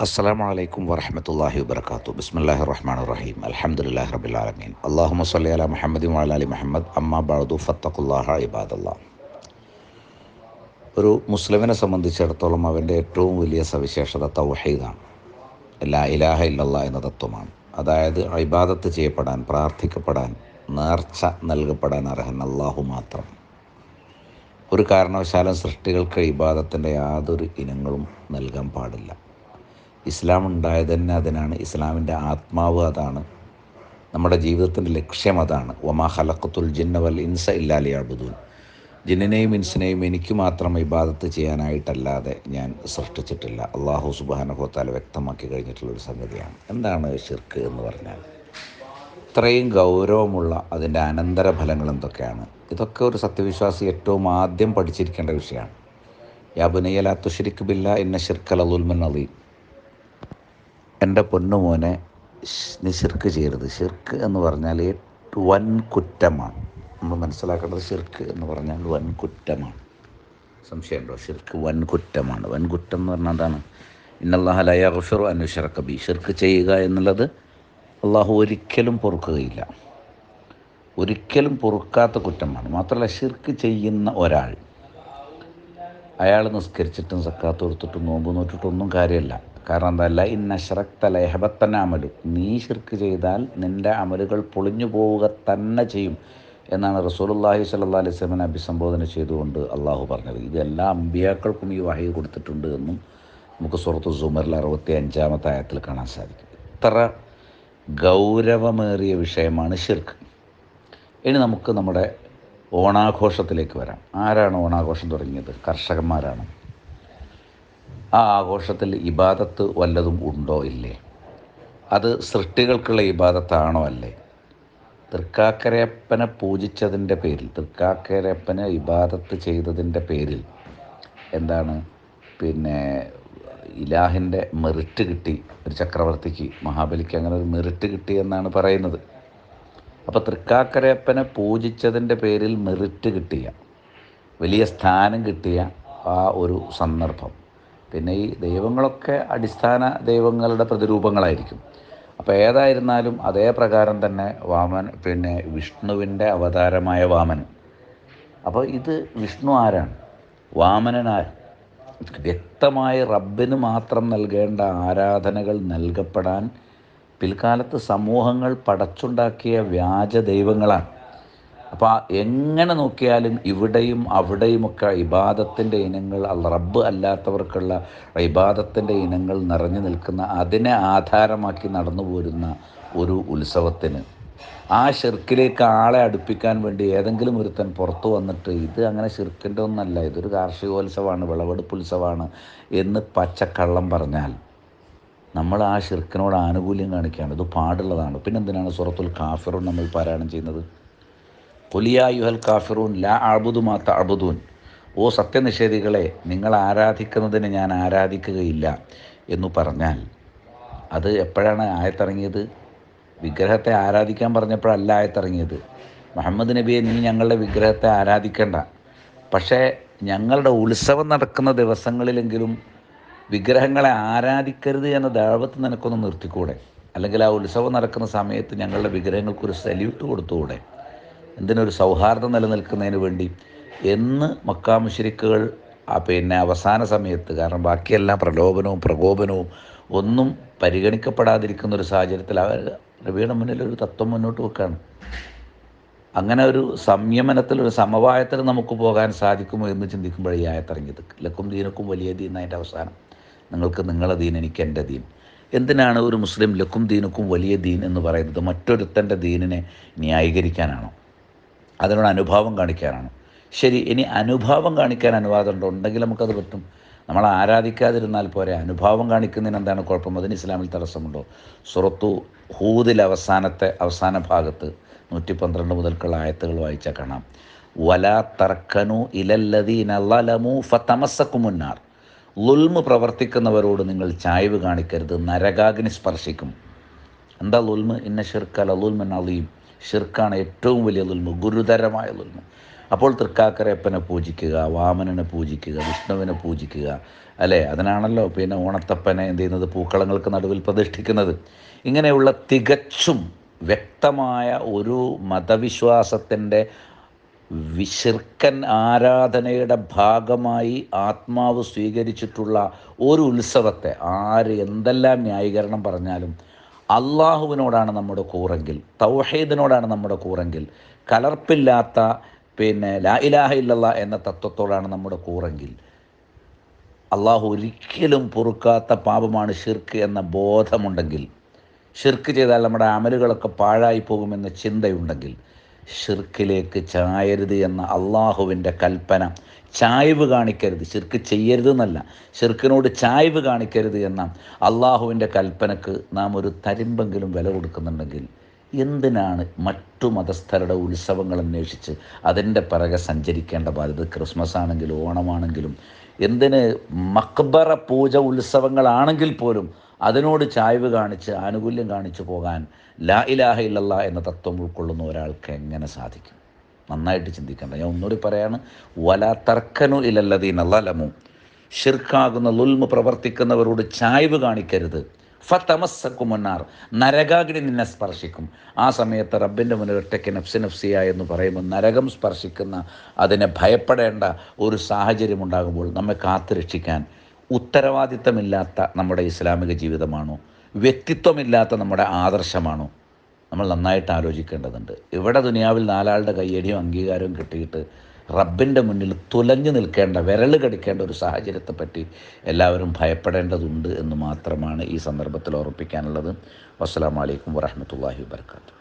അസ്സലാമു വലൈക്കും വരഹമത്തല്ലാഹി വബർക്കാത്തു ബിസ്മില്ലാഹി റഹ്മാൻ റഹീം. അൽഹംദുലില്ലാഹി റബ്ബിൽ ആലമീൻ. അല്ലാഹുമ്മ അല മുഹമ്മദി അലി മുഹമ്മദ്. അമ്മ ബാദു ഫത്തഖുല്ലാഹ ഇബാദല്ല. ഒരു മുസ്ലിമിനെ സംബന്ധിച്ചിടത്തോളം അവന്റെ ഏറ്റവും വലിയ സവിശേഷത തൗഹീദാണ്. എല്ലാ ഇലാഹ ഇല്ലല്ലാ എന്ന തത്വമാണ്. അതായത് ഇബാദത്ത് ചെയ്യപ്പെടാൻ പ്രാർത്ഥിക്കപ്പെടാൻ നേർച്ച നൽകപ്പെടാൻ അർഹൻ അള്ളാഹു മാത്രം. ഒരു കാരണവശാലും സൃഷ്ടികൾക്ക് ഇബാദത്തിന്റെ യാതൊരു ഇനങ്ങളും നൽകാൻ പാടില്ല. ഇസ്ലാം ഉണ്ടായത് തന്നെ അതിനാണ് ഇസ്ലാമിന്റെ ആത്മാവ് അതാണ്. നമ്മുടെ ജീവിതത്തിന്റെ ലക്ഷ്യം അതാണ്. ഒമാ ഹലക്കത്തുൽ ജിന്നവൽ ഇൻസ ഇല്ലാലി അബുദൂൻ ജിന്നിനെയും ഇൻസിനെയും എനിക്ക് മാത്രം ഇബാദത്ത് ചെയ്യാനായിട്ടല്ലാതെ ഞാൻ സൃഷ്ടിച്ചിട്ടില്ല. അള്ളാഹു സുബാനുഭവത്താൽ വ്യക്തമാക്കി കഴിഞ്ഞിട്ടുള്ളൊരു സംഗതിയാണ്. എന്താണ് ഷിർക്ക് എന്ന് പറഞ്ഞാൽ? ഇത്രയും ഗൗരവമുള്ള അതിന്റെ അനന്തരഫലങ്ങൾ എന്തൊക്കെയാണ്? ഇതൊക്കെ ഒരു സത്യവിശ്വാസി ഏറ്റവും ആദ്യം പഠിച്ചിരിക്കേണ്ട വിഷയമാണ്. യാബുനയ്യല തുഷിരിക്ക് ബില്ല എന്ന ഷിർക്കൽ അലുൽമൻ അലീം. എന്റെ പൊന്നുമോനെ നീ ശിർക്ക് ചെയ്യരുത്. ശിർക്ക് എന്ന് പറഞ്ഞാൽ വൻ കുറ്റമാണ്. നമ്മൾ മനസ്സിലാക്കേണ്ടത് ശിർക്ക് എന്ന് പറഞ്ഞാൽ വൻ കുറ്റമാണ്. സംശയമുണ്ടോ ശിർക്ക് വൻ കുറ്റമാണ്. വൻ കുറ്റം എന്ന് പറഞ്ഞാൽ എന്താണ്? ഇന്നല്ലാഹ ലയഫിറു അനുഷറക്ക ബി ഷിർക്ക് ചെയ്യുക എന്നുള്ളത് അള്ളാഹു ഒരിക്കലും പൊറുക്കുകയില്ല. ഒരിക്കലും പൊറുക്കാത്ത കുറ്റമാണ്. മാത്രമല്ല ഷിർക്ക് ചെയ്യുന്ന ഒരാൾ അയാൾ നിസ്കരിച്ചിട്ടും സക്കാത്ത് കൊടുത്തിട്ടും നോമ്പ് നോറ്റിട്ടൊന്നും കാര്യമല്ല. കാരണം എന്തല്ല ഇന്ന ശ്രക്ത ലഹബത്തന അമലു. നീ ശിർക്ക് ചെയ്താൽ നിന്റെ അമലുകൾ പൊളിഞ്ഞു പോവുക തന്നെ ചെയ്യും എന്നാണ് റസൂലുല്ലാഹി സല്ലാ അലൈഹി സ്വലമിനെ അഭിസംബോധന ചെയ്തുകൊണ്ട് അള്ളാഹു പറഞ്ഞത്. ഇത് എല്ലാ അമ്പിയാക്കൾക്കും ഈ വഹി കൊടുത്തിട്ടുണ്ട് എന്നും നമുക്ക് സുഹൃത്തു സുമറിൽ അറുപത്തി അഞ്ചാമത്തെ ആയത്തിൽ കാണാൻ സാധിക്കും. ഇത്ര ഗൗരവമേറിയ വിഷയമാണ് ഷിർക്ക് ഇനി നമുക്ക് നമ്മുടെ ഓണാഘോഷത്തിലേക്ക് വരാം. ആരാണ് ഓണാഘോഷം തുടങ്ങിയത്? കർഷകന്മാരാണ്. ആ ആഘോഷത്തിൽ ഇബാദത്ത് വല്ലതും ഉണ്ടോ? ഇല്ലേ. അത് സൃഷ്ടികൾക്കുള്ള ഇബാദത്താണോ? അല്ലേ. തൃക്കാക്കരയപ്പനെ പൂജിച്ചതിന്റെ പേരിൽ തൃക്കാക്കരയപ്പനെ ഇബാദത്ത് ചെയ്തതിന്റെ പേരിൽ എന്താണ്? പിന്നെ ഇലാഹിന്റെ മെറിറ്റ് കിട്ടി. ഒരു ചക്രവർത്തിക്ക് മഹാബലിക്ക് അങ്ങനെ ഒരു മെറിറ്റ് കിട്ടി എന്നാണ് പറയുന്നത്. അപ്പോൾ തൃക്കാക്കരയപ്പനെ പൂജിച്ചതിന്റെ പേരിൽ മെറിറ്റ് കിട്ടിയ വലിയ സ്ഥാനം കിട്ടിയ ആ ഒരു സന്ദർഭം. പിന്നെ ഈ ദൈവങ്ങളൊക്കെ അടിസ്ഥാന ദൈവങ്ങളുടെ പ്രതിരൂപങ്ങളായിരിക്കും. അപ്പോൾ ഏതായിരുന്നാലും അതേ പ്രകാരം തന്നെ വാമൻ പിന്നെ വിഷ്ണുവിന്റെ അവതാരമായ വാമൻ. അപ്പോൾ ഇത് വിഷ്ണു ആരാണ്? വാമനനാർ വ്യക്തമായി റബ്ബിന് മാത്രം നൽകേണ്ട ആരാധനകൾ നൽകപ്പെടാൻ പിൽക്കാലത്ത് സമൂഹങ്ങൾ പടച്ചുണ്ടാക്കിയ വ്യാജ ദൈവങ്ങളാണ്. അപ്പോൾ എങ്ങനെ നോക്കിയാലും ഇവിടെയും അവിടെയുമൊക്കെ ഇബാദത്തിന്റെ ഇനങ്ങൾ റബ്ബ് അല്ലാത്തവർക്കുള്ള ഇബാദത്തിന്റെ ഇനങ്ങൾ നിറഞ്ഞു നിൽക്കുന്ന അതിനെ ആധാരമാക്കി നടന്നു പോരുന്ന ഒരു ഉത്സവത്തിന്. ആ ഷിർക്കിലേക്ക് ആളെ അടുപ്പിക്കാൻ വേണ്ടി ഏതെങ്കിലും ഒരുത്തൻ പുറത്തു വന്നിട്ട് ഇത് അങ്ങനെ ഷിർക്കിന്റെ ഒന്നല്ല ഇതൊരു കാർഷികോത്സവമാണ് വിളവെടുപ്പ് ഉത്സവമാണ് എന്ന് പച്ചക്കള്ളം പറഞ്ഞാൽ നമ്മൾ ആ ഷിർക്കിനോട് ആനുകൂല്യം കാണിക്കുകയാണ് ഇത് പാടുള്ളതാണ്. പിന്നെ എന്തിനാണ് സുറത്തുൽ കാഫിറൂൻ നമ്മൾ പാരായണം ചെയ്യുന്നത്? കൊലിയായുഹൽ കാഫിറൂൻ ലാ അഴുതു മാത്ത അഴുതൂൻ ഓ സത്യനിഷേധികളെ നിങ്ങൾ ആരാധിക്കുന്നതിന് ഞാൻ ആരാധിക്കുകയില്ല എന്ന് പറഞ്ഞാൽ അത് എപ്പോഴാണ് ആയത്തിറങ്ങിയത്? വിഗ്രഹത്തെ ആരാധിക്കാൻ പറഞ്ഞപ്പോഴല്ല ആയത്തിറങ്ങിയത്. മുഹമ്മദ് നബിയെ നീ ഞങ്ങളുടെ വിഗ്രഹത്തെ ആരാധിക്കേണ്ട. പക്ഷേ ഞങ്ങളുടെ ഉത്സവം നടക്കുന്ന ദിവസങ്ങളിലെങ്കിലും വിഗ്രഹങ്ങളെ ആരാധിക്കരുത് എന്ന ദാഴ്വത്ത് നിനക്കൊന്ന് നിർത്തിക്കൂടെ? അല്ലെങ്കിൽ ആ ഉത്സവം നടക്കുന്ന സമയത്ത് ഞങ്ങളുടെ വിഗ്രഹങ്ങൾക്കൊരു സല്യൂട്ട് കൊടുത്തുകൂടെ? എന്തിനൊരു സൗഹാർദ്ദം നിലനിൽക്കുന്നതിന് വേണ്ടി? എന്ന് മക്കാമുശരിക്കുകൾ പിന്നെ അവസാന സമയത്ത് കാരണം ബാക്കിയെല്ലാം പ്രലോഭനവും പ്രകോപനവും ഒന്നും പരിഗണിക്കപ്പെടാതിരിക്കുന്ന ഒരു സാഹചര്യത്തിൽ അവർ നബിയുടെ മുന്നിൽ ഒരു തത്വം മുന്നോട്ട് വെക്കുകയാണ് അങ്ങനെ ഒരു സംയമനത്തിൽ ഒരു സമവായത്തിൽ നമുക്ക് പോകാൻ സാധിക്കുമോ എന്ന് ചിന്തിക്കുമ്പോഴേ ആയത്തിറങ്ങിയത് ലക്കും ദീനക്കും വലിയ ദീൻ അതിന്റെ അവസാനം. നിങ്ങൾക്ക് നിങ്ങളെ ദീൻ എനിക്ക് എന്റെ ദീൻ. എന്തിനാണ് ഒരു മുസ്ലിം ലക്കും ദീനുക്കും വലിയ ദീൻ എന്ന് പറയുന്നത്? മറ്റൊരുത്തന്റെ ദീനിനെ ന്യായീകരിക്കാനാണോ? അതിനോട് അനുഭാവം കാണിക്കാനാണോ? ശരി ഇനി അനുഭാവം കാണിക്കാൻ അനുവാദമുണ്ടോ ഉണ്ടെങ്കിൽ നമുക്കത് പറ്റും. നമ്മൾ ആരാധിക്കാതിരുന്നാൽ പോരെ. അനുഭാവം കാണിക്കുന്നതിന് എന്താണ് കുഴപ്പം? അതിന് ഇസ്ലാമിൽ തടസ്സമുണ്ടോ? സുറത്തു ഹൂദിൽ അവസാനത്തെ അവസാന ഭാഗത്ത് നൂറ്റി പന്ത്രണ്ട് മുതൽക്കുള്ള ആയത്തുകൾ വായിച്ചാൽ കാണാം. വല തർക്കനു ഇലല്ലതീനു ഫതമസക്കുമുന്നാർ ലുൽമ് പ്രവർത്തിക്കുന്നവരോട് നിങ്ങൾ ചായ്വ് കാണിക്കരുത് നരകാഗ്നി സ്പർശിക്കും. എന്താ ലുൽമ്? ഇന്ന ഷിർക്കല ലുൽമൻ അലീം. ഷിർക്കാണ് ഏറ്റവും വലിയ ലുൽമ് ഗുരുതരമായ ലുൽമ്. അപ്പോൾ തൃക്കാക്കരയപ്പനെ പൂജിക്കുക വാമനനെ പൂജിക്കുക വിഷ്ണുവിനെ പൂജിക്കുക അല്ലേ? അതിനാണല്ലോ പിന്നെ ഓണത്തപ്പനെ എന്ത് ചെയ്യുന്നത്? പൂക്കളങ്ങൾക്ക് നടുവിൽ പ്രതിഷ്ഠിക്കുന്നത്. ഇങ്ങനെയുള്ള തികച്ചും വ്യക്തമായ ഒരു മതവിശ്വാസത്തിന്റെ വിശിർക്കൻ ആരാധനയുടെ ഭാഗമായി ആത്മാവ് സ്വീകരിച്ചിട്ടുള്ള ഒരു ഉത്സവത്തെ ആര് എന്തെല്ലാം ന്യായീകരണം പറഞ്ഞാലും അള്ളാഹുവിനോടാണ് നമ്മുടെ കൂറെങ്കിൽ തൗഹീദിനോടാണ് നമ്മുടെ കൂറെങ്കിൽ കലർപ്പില്ലാത്ത പിന്നെ ലാ ഇലാഹ ഇല്ലല്ലാ എന്ന തത്വത്തോടാണ് നമ്മുടെ കൂറെങ്കിൽ അള്ളാഹു ഒരിക്കലും പൊറുക്കാത്ത പാപമാണ് ഷിർക്ക് എന്ന ബോധമുണ്ടെങ്കിൽ ഷിർക്ക് ചെയ്താൽ നമ്മുടെ അമലുകളൊക്കെ പാഴായി പോകുമെന്ന ചിന്തയുണ്ടെങ്കിൽ ഷിർക്കിലേക്ക് ചായരുത് എന്ന അള്ളാഹുവിന്റെ കൽപ്പന. ചായ്വ് കാണിക്കരുത്. ഷിർക്ക് ചെയ്യരുത് എന്നല്ല ഷിർക്കിനോട് ചായ്വ് കാണിക്കരുത് എന്ന അള്ളാഹുവിന്റെ കൽപ്പനക്ക് നാം ഒരു തരിമ്പെങ്കിലും വില കൊടുക്കുന്നുണ്ടെങ്കിൽ എന്തിനാണ് മറ്റു മതസ്ഥരുടെ ഉത്സവങ്ങൾ അന്വേഷിച്ച് അതിന്റെ പിറകെ സഞ്ചരിക്കേണ്ട ബാധ്യത? ക്രിസ്മസ് ആണെങ്കിലും ഓണമാണെങ്കിലും എന്തിന്? മക്ബറ പൂജ ഉത്സവങ്ങളാണെങ്കിൽ പോലും അതിനോട് ചായ്വ് കാണിച്ച് ആനുകൂല്യം കാണിച്ചു പോകാൻ ലാ ഇലാഹ ഇല്ലല്ല എന്ന തത്വം ഉൾക്കൊള്ളുന്ന ഒരാൾക്ക് എങ്ങനെ സാധിക്കും? നന്നായിട്ട് ചിന്തിക്കേണ്ട. ഞാൻ ഒന്നുകൂടി പറയാണ് വല തർക്കനു ഇലല്ലതീൻ അല്ലമു ഷിർക്കാകുന്ന ലുൽമ പ്രവർത്തിക്കുന്നവരോട് ചായ്വ് കാണിക്കരുത്. ഫതമസ്സക്കുമുന്നാർ നരകാഗ്നി നിന്നെ സ്പർശിക്കും. ആ സമയത്ത് റബ്ബിന്റെ മുന്നിൽ ഒറ്റയ്ക്ക് നഫ്സി നഫ്സിയ എന്ന് പറയുമ്പോൾ നരകം സ്പർശിക്കുന്ന അതിനെ ഭയപ്പെടേണ്ട ഒരു സാഹചര്യം ഉണ്ടാകുമ്പോൾ നമ്മെ കാത്തു രക്ഷിക്കാൻ ഉത്തരവാദിത്തമില്ലാത്ത നമ്മുടെ ഇസ്ലാമിക ജീവിതമാണോ? വ്യക്തിത്വമില്ലാത്ത നമ്മുടെ ആദർശമാണോ? നമ്മൾ നന്നായിട്ട് ആലോചിക്കേണ്ടതുണ്ട്. ഇവിടെ ദുനിയാവിൽ നാലാളുടെ കയ്യടിയും അംഗീകാരവും കിട്ടിയിട്ട് റബ്ബിന്റെ മുന്നിൽ തുലഞ്ഞു നിൽക്കേണ്ട വിരൽ കടിക്കേണ്ട ഒരു സാഹചര്യത്തെപ്പറ്റി എല്ലാവരും ഭയപ്പെടേണ്ടതുണ്ട് എന്ന് മാത്രമാണ് ഈ സന്ദർഭത്തിൽ ഓർപ്പിക്കാനുള്ളത് വസ്സലാമലൈക്കും വറഹമത്തല്ലാഹി വാബർക്കാത്തു